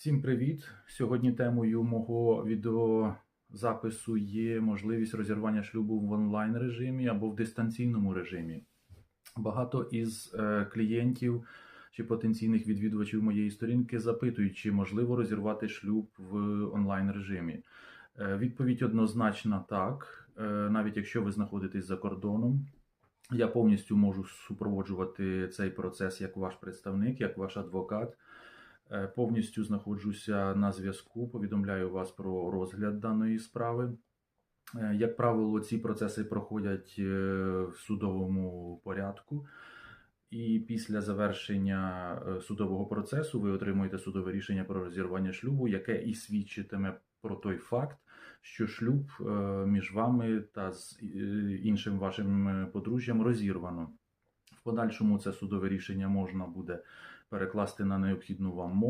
Всім привіт! Сьогодні темою мого відеозапису є можливість розірвання шлюбу в онлайн режимі або в дистанційному режимі. Багато із е, клієнтів чи потенційних відвідувачів моєї сторінки запитують, чи можливо розірвати шлюб в онлайн режимі. Е, Відповідь однозначна так, Е, навіть якщо ви знаходитесь за кордоном. Я повністю можу супроводжувати цей процес як ваш представник, як ваш адвокат. Е, Повністю знаходжуся на зв'язку, повідомляю вас про розгляд даної справи. Е, Як правило, ці процеси проходять е, в судовому порядку, і після завершення судового процесу ви отримуєте судове рішення про розірвання шлюбу, яке і свідчитиме про той факт, що шлюб між вами та з іншим вашим подружжям розірвано. В подальшому це судове рішення можна буде перекласти на необхідну вам мову.